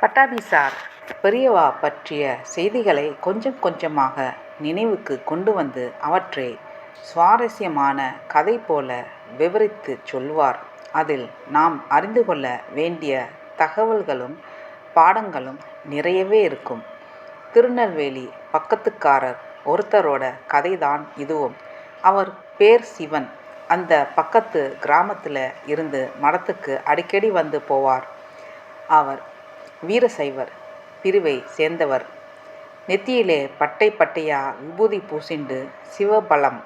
பட்டாபிசார் பெரியவா பற்றிய செய்திகளை கொஞ்சம் கொஞ்சமாக நினைவுக்கு கொண்டு வந்து அவற்றை சுவாரஸ்யமான கதை போல விவரித்துச் சொல்வார். அதில் நாம் அறிந்து கொள்ள வேண்டிய தகவல்களும் பாடங்களும் நிறையவே இருக்கும். திருநெல்வேலி பக்கத்துக்காரர் ஒருத்தரோட கதைதான் இதுவும். அவர் பேர் சிவன். அந்த பக்கத்து கிராமத்தில் இருந்து மடத்துக்கு அடிக்கடி வந்து போவார். அவர் வீரசைவர் பிரிவை சேர்ந்தவர். நெத்தியிலே பட்டை பட்டையா விபூதி பூசிண்டு சிவபலம்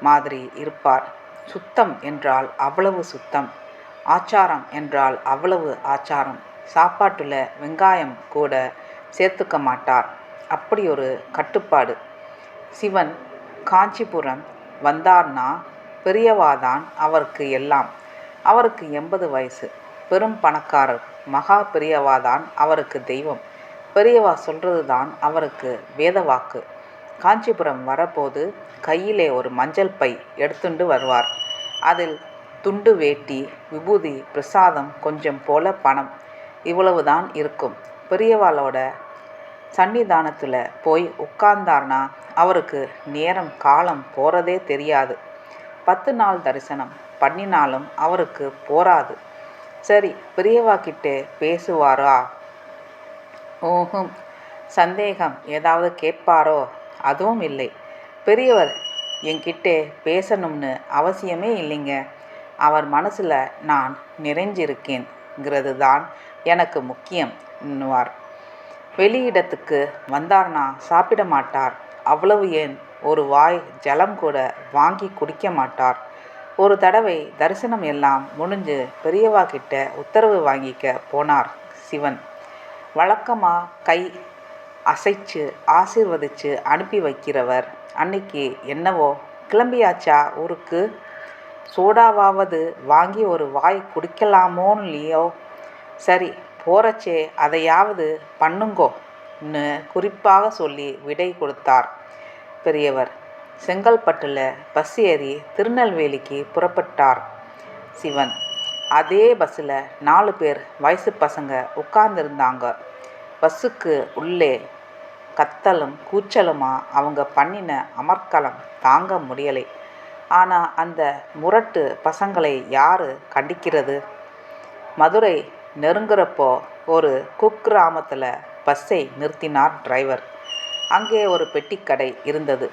மாதிரி இருப்பார். சுத்தம் என்றால் அவ்வளவு சுத்தம். ஆச்சாரம் என்றால் அவ்வளவு ஆச்சாரம். சாப்பாட்டுல வெங்காயம் கூட சேர்த்துக்க மாட்டார். அப்படி ஒரு கட்டுப்பாடு. சிவன் காஞ்சிபுரம் வந்தார்னா பெரியவாதான் அவருக்கு எல்லாம். அவருக்கு எண்பது வயசு. பெரும் பணக்காரர். மகா பெரியவா தான் அவருக்கு தெய்வம். பெரியவா சொல்றது தான் அவருக்கு வேதவாக்கு காஞ்சிபுரம் வரபோது கையிலே ஒரு மஞ்சள் பை எடுத்துண்டு வருவார். அதில் துண்டு வேட்டி விபூதி பிரசாதம் கொஞ்சம் போல பணம் இவ்வளவுதான் இருக்கும். பெரியவாளோட சன்னிதானத்தில் போய் உட்கார்ந்தார்னா அவருக்கு நேரம் காலம் போகிறதே தெரியாது. பத்து நாள் தரிசனம் பண்ணினாலும் அவருக்கு போராது சரி பெரியவா கிட்டே பேசுவாரா? ஓஹும் சந்தேகம் ஏதாவது கேட்பாரோ? அதுவும் இல்லை. பெரியவர் என்கிட்டே பேசணும்னு அவசியமே இல்லைங்க. அவர் மனசில் நான் நிறைஞ்சிருக்கேன்ங்கிறது தான் எனக்கு முக்கியம் முக்கியம்னுவார் வெளியிடத்துக்கு வந்தார்னா சாப்பிட மாட்டார். அவ்வளவு ஏன்? ஒரு வாய் ஜலம் கூட வாங்கி குடிக்க மாட்டார். ஒரு தடவை தரிசனம் எல்லாம் முடிஞ்சு பெரியவா கிட்ட உத்தரவு வாங்கிக்க போனார் சிவன். வழக்கமாக கை அசைச்சு ஆசிர்வதிச்சு அனுப்பி வைக்கிறவர். அன்னைக்கு என்னவோ கிளம்பியாச்சா ஊருக்கு? சோடாவாவது வாங்கி ஒரு வாய் குடிக்கலாமோன்னு இல்லையோ? சரி போறச்சே அதையாவது பண்ணுங்கோன்னு குறிப்பாக சொல்லி விடை கொடுத்தார் பெரியவர். செங்கல்பட்டில் பஸ் ஏறி திருநெல்வேலிக்கு புறப்பட்டார் சிவன். அதே பஸ்ஸில் நாலு பேர் வயசு பசங்க உட்கார்ந்துருந்தாங்க. பஸ்ஸுக்கு உள்ளே கத்தலும் கூச்சலுமா அவங்க பண்ணின அமர்க்கலம் தாங்க முடியலை. ஆனால் அந்த முரட்டு பசங்களை யாரு கண்டிக்கிறது? மதுரை நெருங்குறப்போ ஒரு குக்கிராமத்தில் பஸ்ஸை நிறுத்தினார் டிரைவர். அங்கே ஒரு பெட்டிக்கடை இருந்தது.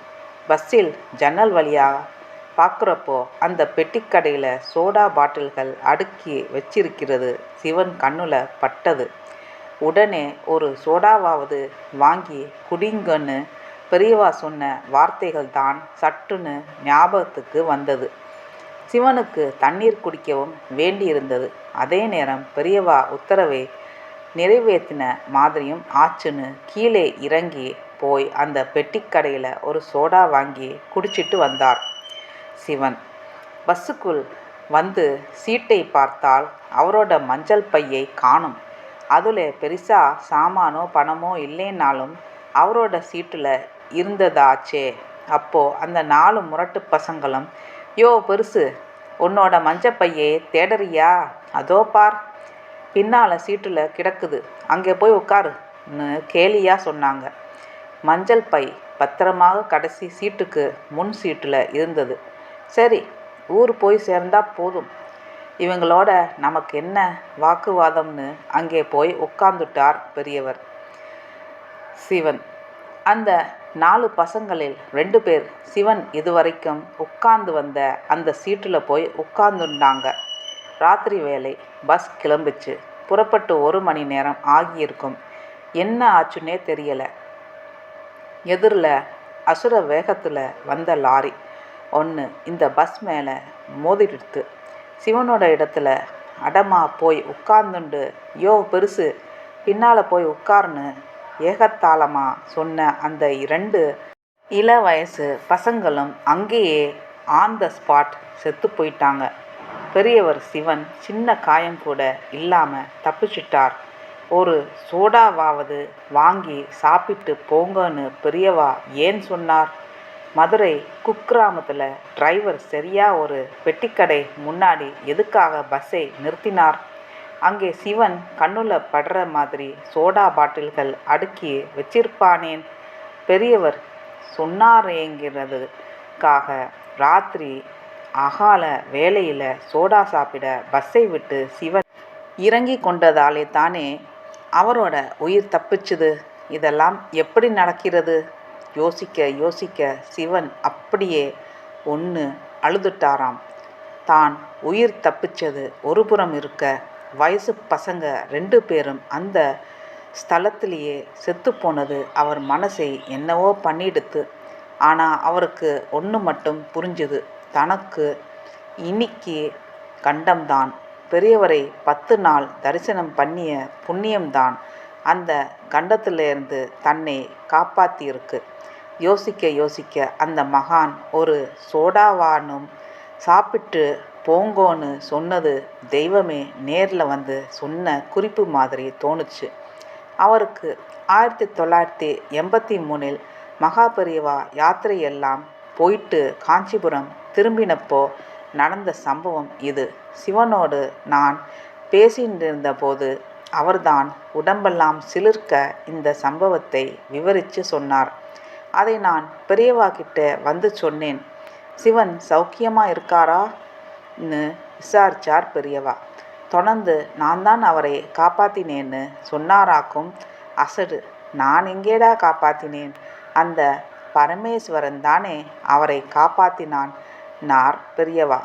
பஸ்ஸில் ஜன்னல் வழியாக பார்க்குறப்போ அந்த பெட்டிக்கடையில் சோடா பாட்டில்கள் அடுக்கி வச்சிருக்கிறது. சிவன் கண்ணில் பட்டது. உடனே ஒரு சோடாவாவது வாங்கி குடிங்கன்னு பெரியவா சொன்ன வார்த்தைகள் தான் சட்டுன்னு ஞாபகத்துக்கு வந்தது. சிவனுக்கு தண்ணீர் குடிக்கவும் வேண்டியிருந்தது. அதே நேரம் பெரியவா உத்தரவை நிறைவேற்றின மாதிரியும் ஆச்சுன்னு கீழே இறங்கி போய் அந்த பெட்டிக்கடையில் ஒரு சோடா வாங்கி குடிச்சிட்டு வந்தார் சிவன். பஸ்ஸுக்குள் வந்து சீட்டை பார்த்தால் அவரோட மஞ்சள் பையை காணும். அதில் பெருசாக சாமானோ பணமோ இல்லைன்னாலும் அவரோட சீட்டில் இருந்ததாச்சே. அப்போது அந்த நாலு முரட்டு பசங்களும் யோ பெருசு உன்னோட மஞ்சள் பையை தேடறியா? அதோ பார் பின்னால் சீட்டில் கிடக்குது. அங்கே போய் உட்காருன்னு கேலியாக சொன்னாங்க. மஞ்சள் பை பத்திரமாக கடைசி சீட்டுக்கு முன் சீட்டில் இருந்தது. சரி ஊர் போய் சேர்ந்தா போதும். இவங்களோட நமக்கு என்ன வாக்குவாதம்னு அங்கே போய் உட்கார்ந்துட்டார் பெரியவர் சிவன். அந்த நாலு பசங்களில் ரெண்டு பேர் சிவன் இதுவரைக்கும் உட்கார்ந்து வந்த அந்த சீட்டில் போய் உட்கார்ந்துட்டாங்க. ராத்திரி வேலை பஸ் கிளம்பிச்சு. புறப்பட்டு ஒரு மணி நேரம் ஆகியிருக்கும். என்ன ஆச்சுன்னே தெரியலை. எதிரில் அசுர வேகத்தில் வந்த லாரி. ஒன்று இந்த பஸ் மேலே மோதிடுத்து. சிவனோட இடத்துல அடமா போய் உட்கார்ந்துண்டு யோ பெருசு பின்னால் போய் உட்காருன்னு ஏகத்தாளமாக சொன்ன அந்த இரண்டு இள வயசு பசங்களும் அங்கேயே ஆன் த ஸ்பாட் செத்து போயிட்டாங்க. பெரியவர் சிவன் சின்ன காயம் கூட இல்லாமல் தப்பிச்சிட்டார். ஒரு சோடாவாவது வாங்கி சாப்பிட்டு போங்கன்னு பெரியவா ஏன் சொன்னார்? மதுரை குக்கிராமத்தில் டிரைவர் சரியாக ஒரு பெட்டிக்கடை முன்னாடி எதுக்காக பஸ்ஸை நிறுத்தினார்? அங்கே சிவன் கண்ணுல படுற மாதிரி சோடா பாட்டில்கள் அடுக்கி வச்சிருப்பானேன். பெரியவர் சொன்னாரேங்கிறதுக்காக ராத்திரி அகால வேளையில் சோடா சாப்பிட பஸ்ஸை விட்டு சிவன் இறங்கி கொண்டதாலே தானே அவரோட உயிர் தப்பிச்சுது. இதெல்லாம் எப்படி நடக்கிறது? யோசிக்க யோசிக்க சிவன் அப்படியே ஒன்று அழுதுட்டாராம். தான் உயிர் தப்பிச்சது ஒரு புறம் இருக்க வயசு பசங்க ரெண்டு பேரும் அந்த ஸ்தலத்திலேயே செத்து போனது அவர் மனசை என்னவோ பண்ணிடுத்து. ஆனால் அவருக்கு ஒன்று மட்டும் புரிஞ்சுது. தனக்கு இன்னைக்கு கண்டம்தான். பெரியவரை பத்து நாள் தரிசனம் பண்ணிய புண்ணியம்தான். அந்த கண்டத்திலிருந்து தன்னை காப்பாத்தியிருக்கு. யோசிக்க யோசிக்க அந்த மகான் ஒரு சோடாவானும் சாப்பிட்டு போங்கோன்னு சொன்னது தெய்வமே நேரில் வந்து சொன்ன குறிப்பு மாதிரி தோணுச்சு. அவருக்கு ஆயிரத்தி தொள்ளாயிரத்தி எண்பத்தி மூணில் மகாபெரிவா யாத்திரையெல்லாம் போயிட்டு காஞ்சிபுரம் திரும்பினப்போ நடந்த சம்பவம் இது. சிவனோடு நான் பேசியிருந்த போது அவர்தான் உடம்பெல்லாம் சிலிர்க்க இந்த சம்பவத்தை விவரித்து சொன்னார். அதை நான் பெரியவாகிட்ட வந்து சொன்னேன். சிவன் சௌக்கியமாக இருக்காரான்னு விசாரிச்சார் பெரியவா. தொடர்ந்து நான் தான் அவரை காப்பாத்தினேன்னு சொன்னாராக்கும் அசடு. நான் எங்கேடா காப்பாத்தினேன்? அந்த பரமேஸ்வரன் தானே அவரை காப்பாத்தினான் நார் பெரியவா.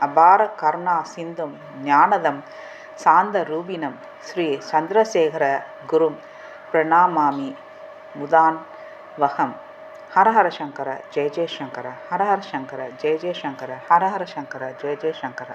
அபார கருணா சிந்தும் ஞானதம் சாந்த ரூபினம் ஸ்ரீ சந்திரசேகர குரும் பிரணாமாமி முதான் வகம். ஹரஹர சங்கர ஜெய ஜெயசங்கர ஹரஹர சங்கர ஜெய ஜெயசங்கர ஹரஹர சங்கர ஜெய ஜெயசங்கர